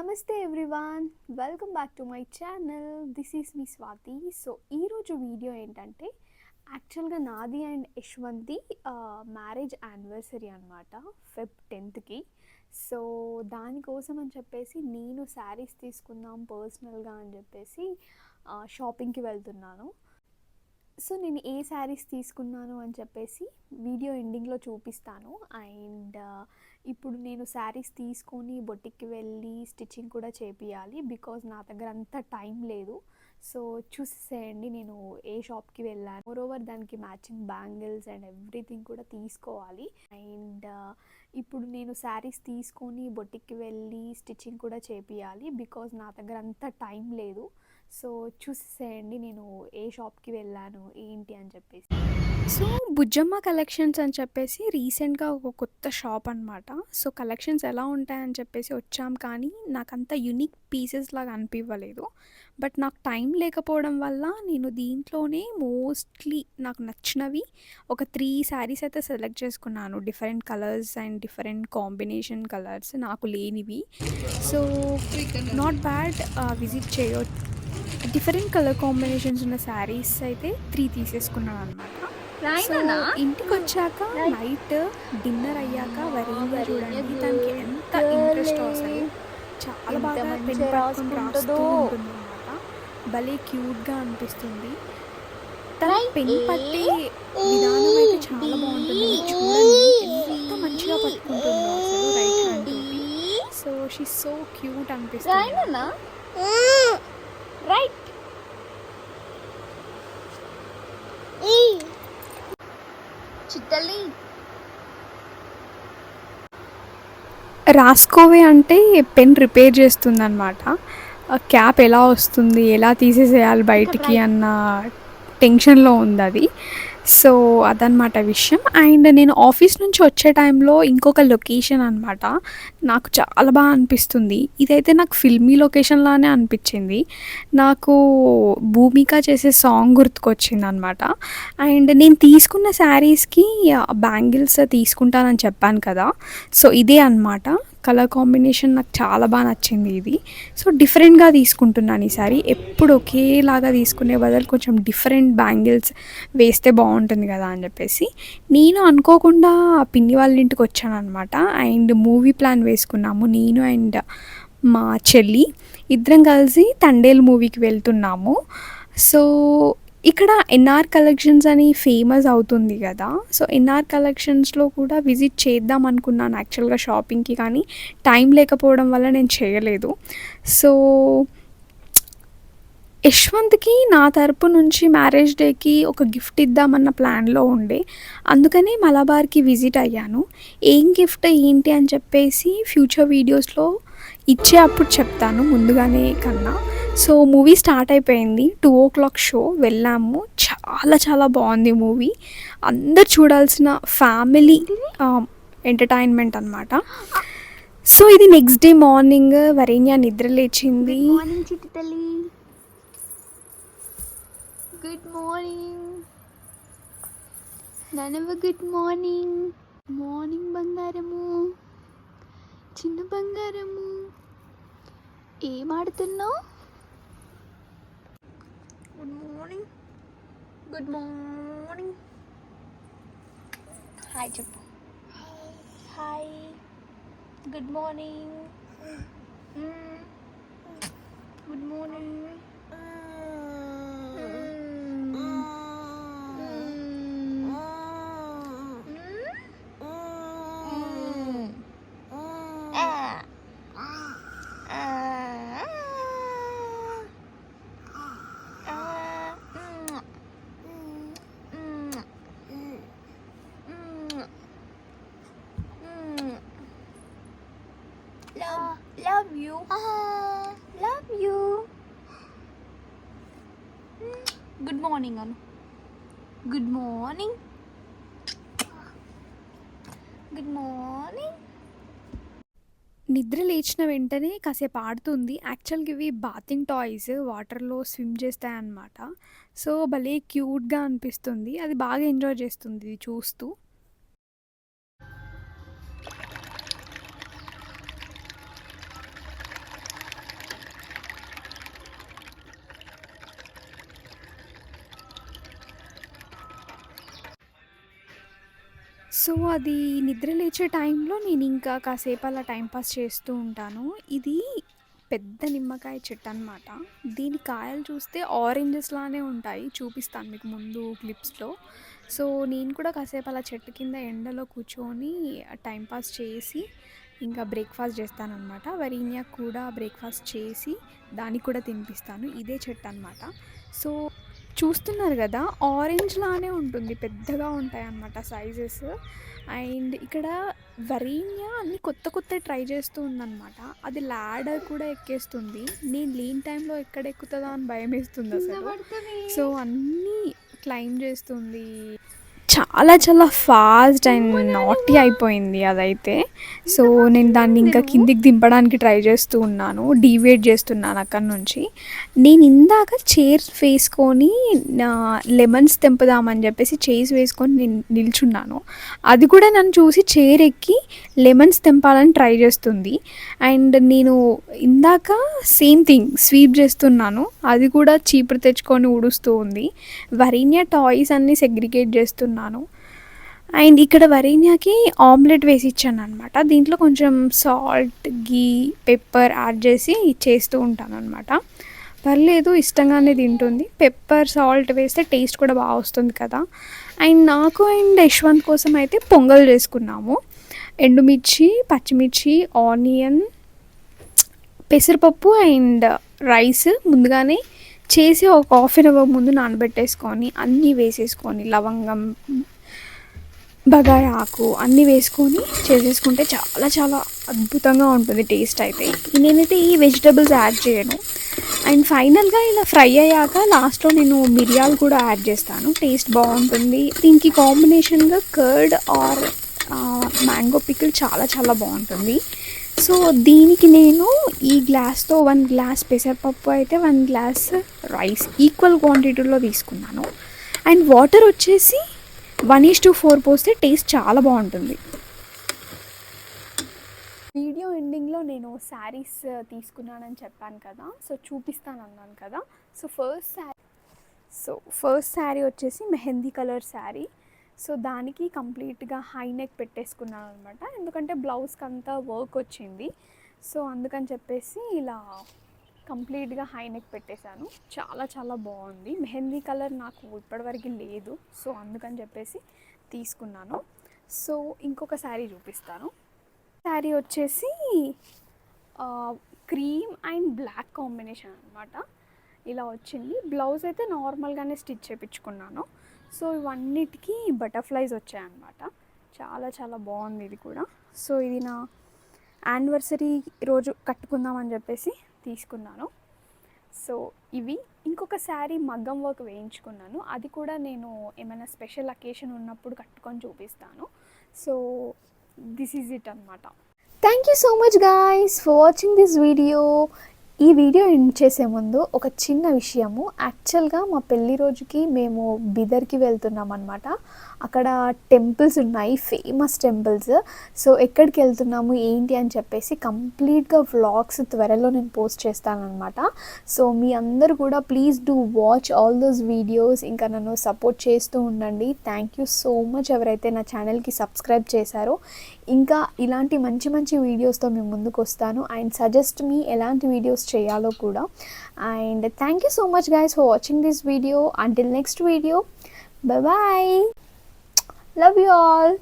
నమస్తే everyone welcome back to my channel. This is me Swathi. So ఈరోజు video ఏంటంటే యాక్చువల్గా నాది అండ్ యశ్వంతి మ్యారేజ్ యానివర్సరీ అనమాట ఫెబ్ టెన్త్కి సో దానికోసం అని చెప్పేసి నేను శారీస్ తీసుకుందాం పర్సనల్గా అని చెప్పేసి షాపింగ్కి వెళ్తున్నాను. సో నేను ఏ శారీస్ తీసుకున్నాను అని చెప్పేసి వీడియో ఎండింగ్లో చూపిస్తాను. అండ్ ఇప్పుడు నేను శారీస్ తీసుకొని బొటిక్కి వెళ్ళి స్టిచ్చింగ్ కూడా చేపియాలి బికాజ్ నా దగ్గర అంత టైం లేదు. సో చూసేసేయండి నేను ఏ షాప్కి వెళ్ళాను. మోరోవర్ దానికి మ్యాచింగ్ బ్యాంగిల్స్ అండ్ ఎవ్రీథింగ్ కూడా తీసుకోవాలి. అండ్ ఇప్పుడు నేను శారీస్ తీసుకొని బొటిక్కి వెళ్ళి స్టిచ్చింగ్ కూడా చేపియాలి బికాజ్ నా దగ్గర అంత టైం లేదు. సో చూసేసేయండి నేను ఏ షాప్కి వెళ్ళాను ఏంటి అని చెప్పేసి. సో బుజ్జమ్మ కలెక్షన్స్ అని చెప్పేసి రీసెంట్గా ఒక కొత్త షాప్ అనమాట సో కలెక్షన్స్ ఎలా ఉంటాయని చెప్పేసి వచ్చాం కానీ నాకు అంత యునిక్ పీసెస్ లాగా అనిపించలేదు బట్ నాకు టైం లేకపోవడం వల్ల నేను దీంట్లోనే మోస్ట్లీ నాకు నచ్చినవి ఒక త్రీ శారీస్ అయితే సెలెక్ట్ చేసుకున్నాను. Different colours and different combination colours నాకు లేనివి. సో నాట్ బ్యాడ్ విజిట్ చేయొచ్చు. డిఫరెంట్ కలర్ కాంబినేషన్స్ ఉన్న శారీస్ అయితే త్రీ తీసేసుకున్నాను అనమాట ఇంటికి వచ్చాక నైట్ డిన్నర్ అయ్యాక వరీగా చూడండి. దానికి ఎంత ఇంట్రెస్ట్ అసలు చాలా బాగా పెన్ పట్టుకొని రాస్తూ ఉంటుంది అనమాట భలే క్యూట్గా అనిపిస్తుంది. తన పెన్ పట్టే విధానం అయితే చాలా బాగుంటుంది. చూడండి ఎంత మంచిగా పట్టుకుంటుందో అసలు రైట్ హ్యాండ్ తోటి. సో షీ సో క్యూట్ అనిపిస్తుంది. రైట్ చిట్టల్లి రాసుకోవే అంటే పెన్ రిపేర్ చేస్తుందన్నమాట. క్యాప్ ఎలా వస్తుంది ఎలా తీసేసేయాలి బయటికి అన్న టెన్షన్లో ఉంది అది సో అదనమాట విషయం. అండ్ నేను ఆఫీస్ నుంచి వచ్చే టైంలో ఇంకొక లొకేషన్ అనమాట నాకు చాలా బాగా అనిపిస్తుంది. ఇదైతే నాకు ఫిల్మీ లొకేషన్ లానే అనిపించింది. నాకు భూమిక చేసే సాంగ్ గుర్తుకొచ్చింది అనమాట అండ్ నేను తీసుకున్న శారీస్కి బ్యాంగిల్స్ తీసుకుంటానని చెప్పాను కదా. సో ఇదే అనమాట కలర్ కాంబినేషన్ నాకు చాలా బాగా నచ్చింది ఇది. సో డిఫరెంట్గా తీసుకుంటున్నాను ఈసారి ఎప్పుడు ఒకేలాగా తీసుకునే బదులు కొంచెం డిఫరెంట్ బ్యాంగిల్స్ వేస్తే బాగుంటుంది కదా అని చెప్పేసి. నేను అనుకోకుండా పిన్ని వాళ్ళ ఇంటికి వచ్చాను అనమాట అండ్ మూవీ ప్లాన్ వేసుకున్నాము. నేను అండ్ మా చెల్లి ఇద్దరం కలిసి తండేల్ మూవీకి వెళ్తున్నాము. సో ఇక్కడ ఎన్ఆర్ కలెక్షన్స్ అని ఫేమస్ అవుతుంది కదా. సో ఎన్ఆర్ కలెక్షన్స్లో కూడా విజిట్ చేద్దాం అనుకున్నాను యాక్చువల్గా షాపింగ్కి కానీ టైం లేకపోవడం వల్ల నేను చేయలేదు. సో యశ్వంత్కి నా తరపు నుంచి మ్యారేజ్ డేకి ఒక గిఫ్ట్ ఇద్దామన్న ప్లాన్లో ఉండే. అందుకనే మలబార్కి విజిట్ అయ్యాను. ఏం గిఫ్ట్ ఏంటి అని చెప్పేసి ఫ్యూచర్ వీడియోస్లో ఇచ్చే అప్పుడు చెప్తాను ముందుగానే కన్నా. సో మూవీ స్టార్ట్ అయిపోయింది. టూ ఓ క్లాక్ షో వెళ్ళాము. చాలా చాలా బాగుంది మూవీ. అందరు చూడాల్సిన ఫ్యామిలీ ఎంటర్టైన్మెంట్ అనమాట సో ఇది నెక్స్ట్ డే మార్నింగ్ వరేణ్య నిద్ర లేచింది. గుడ్ మార్నింగ్ నానవ్వ గుడ్ మార్నింగ్ మార్నింగ్ బంగారము. చిన్న బంగారము. ఏం ఆడుతున్నావు? Good morning good morning hi చెప్పు hi good morning good morning అను గుడ్ మార్నింగ్ గుడ్ మార్నింగ్ నిద్ర లేచిన వెంటనే కాసేపు ఆడుతుంది. యాక్చువల్గా ఇవి బాతింగ్ టాయ్స్ వాటర్లో స్విమ్ చేస్తాయన్నమాట. సో భలే క్యూట్గా అనిపిస్తుంది. అది బాగా ఎంజాయ్ చేస్తుంది ఇది చూస్తూ. సో అది నిద్ర లేచే టైంలో నేను ఇంకా కాసేపు అలా టైంపాస్ చేస్తూ ఉంటాను. ఇది పెద్ద నిమ్మకాయ చెట్టు అనమాట దీని కాయలు చూస్తే ఆరెంజెస్ లానే ఉంటాయి. చూపిస్తాను మీకు ముందు క్లిప్స్లో. సో నేను కూడా కాసేపు అలా చెట్టు కింద ఎండలో కూర్చొని టైంపాస్ చేసి ఇంకా బ్రేక్ఫాస్ట్ చేస్తానమాట వరీనియా కూడా బ్రేక్ఫాస్ట్ చేసి దానికి కూడా తినిపిస్తాను. ఇదే చెట్టు అనమాట సో చూస్తున్నారు కదా ఆరెంజ్ లానే ఉంటుంది పెద్దగా ఉంటాయి అన్నమాట సైజెస్ అండ్ ఇక్కడ వరీన్యా అన్ని కొత్త కొత్త ట్రై చేస్తూ ఉందన్నమాట. అది ల్యాడర్ కూడా ఎక్కేస్తుంది. నేను లేని టైంలో ఎక్కడ ఎక్కుతుందా అని భయం వేస్తుంది అసలు సో అన్నీ క్లైమ్ చేస్తుంది. చాలా చాలా ఫాస్ట్ అండ్ నాటీ అయిపోయింది అదైతే. సో నేను దాన్ని ఇంకా కిందికి దింపడానికి ట్రై చేస్తూ ఉన్నాను. డీవేట్ చేస్తున్నాను అక్కడి నుంచి. నేను ఇందాక చైర్స్ వేసుకొని లెమన్స్ తెంపుదామని చెప్పేసి చైర్స్ వేసుకొని నేను నిల్చున్నాను. అది కూడా నన్ను చూసి చైర్ ఎక్కి లెమన్స్ తెంపాలని ట్రై చేస్తుంది. అండ్ నేను ఇందాక సేమ్ థింగ్ స్వీప్ చేస్తున్నాను. అది కూడా చీపురు తెచ్చుకొని ఊడుస్తూ ఉంది. వరీనియా టాయ్స్ అన్నీ సెగ్రిగేట్ చేస్తున్నాను. అండ్ ఇక్కడ వరేణ్యాకి ఆమ్లెట్ వేసి ఇచ్చాను అనమాట దీంట్లో కొంచెం సాల్ట్ గీ పెప్పర్ యాడ్ చేసి చేస్తూ ఉంటాను అనమాట పర్లేదు ఇష్టంగానే తింటుంది. పెప్పర్ సాల్ట్ వేస్తే టేస్ట్ కూడా బాగా వస్తుంది కదా. అండ్ నాకు అండ్ యశ్వంత్ కోసం అయితే పొంగల్ చేసుకున్నాము. ఎండుమిర్చి పచ్చిమిర్చి ఆనియన్ పెసరపప్పు అండ్ రైస్ ముందుగానే చేసి ఒక హాఫ్ అన్ అవర్ ముందు నానబెట్టేసుకొని అన్నీ వేసేసుకొని లవంగం బగారా ఆకు అన్నీ వేసుకొని చేసేసుకుంటే చాలా చాలా అద్భుతంగా ఉంటుంది టేస్ట్ అయితే. నేనైతే ఈ వెజిటబుల్స్ యాడ్ చేయను. అండ్ ఫైనల్గా ఇలా ఫ్రై అయ్యాక లాస్ట్లో నేను మిరియాలు కూడా యాడ్ చేస్తాను. టేస్ట్ బాగుంటుంది. దీనికి కాంబినేషన్గా కర్డ్ ఆర్ మ్యాంగో పికిల్ చాలా చాలా బాగుంటుంది. సో దీనికి నేను ఈ గ్లాస్తో వన్ గ్లాస్ పెసరపప్పు అయితే వన్ గ్లాస్ రైస్ ఈక్వల్ క్వాంటిటీలో తీసుకున్నాను. అండ్ వాటర్ వచ్చేసి వన్ ఈస్ టు ఫోర్ పోస్తే టేస్ట్ చాలా బాగుంటుంది. వీడియో ఎండింగ్లో నేను శారీస్ తీసుకున్నానని చెప్పాను కదా. సో చూపిస్తాను అన్నాను కదా. So first sari so first sari వచ్చేసి మెహందీ కలర్ శారీ. సో దానికి కంప్లీట్గా హై నెక్ పెట్టేసుకున్నాను అనమాట ఎందుకంటే బ్లౌజ్కి అంతా వర్క్ వచ్చింది. సో అందుకని చెప్పేసి ఇలా కంప్లీట్గా హై నెక్ పెట్టేశాను. చాలా చాలా బాగుంది. మెహందీ కలర్ నాకు ఇప్పటివరకు లేదు. సో అందుకని చెప్పేసి తీసుకున్నాను. సో ఇంకొక శారీ చూపిస్తాను. శారీ వచ్చేసి క్రీమ్ అండ్ బ్లాక్ కాంబినేషన్ అనమాట ఇలా వచ్చింది. బ్లౌజ్ అయితే నార్మల్గానే స్టిచ్ చేయించుకున్నాను సో ఇవన్నిటికీ బటర్ఫ్లైస్ వచ్చాయన్నమాట. చాలా చాలా బాగుంది ఇది కూడా. సో ఇది నా యానివర్సరీ రోజు కట్టుకుందామని చెప్పేసి తీసుకున్నాను. సో ఇవి ఇంకొక శారీ మగ్గం వర్క్ వేయించుకున్నాను. అది కూడా నేను ఏమైనా స్పెషల్ అకేషన్ ఉన్నప్పుడు కట్టుకొని చూపిస్తాను. సో దిస్ ఈజ్ ఇట్ అనమాట thank you so much guys for watching this video. ఈ వీడియో ఎండ్ చేసే ముందు ఒక చిన్న విషయము. యాక్చువల్గా మా పెళ్ళి రోజుకి మేము బిదర్కి వెళ్తున్నాం అనమాట అక్కడ టెంపుల్స్ ఉన్నాయి ఫేమస్ టెంపుల్స్. సో ఎక్కడికి వెళ్తున్నాము ఏంటి అని చెప్పేసి కంప్లీట్గా వ్లాగ్స్ త్వరలో నేను పోస్ట్ చేస్తానమాట సో మీ అందరు కూడా please do watch all those videos. ఇంకా నన్ను సపోర్ట్ చేస్తూ ఉండండి. థ్యాంక్ యూ సో మచ్ ఎవరైతే నా ఛానల్కి సబ్స్క్రైబ్ చేశారో. ఇంకా ఇలాంటి మంచి మంచి వీడియోస్తో మేము ముందుకు వస్తాను. అండ్ సజెస్ట్ మీ ఎలాంటి వీడియోస్ వీడియోస్ చేయాలో కూడా. And thank you so much guys for watching this video until next video bye love you all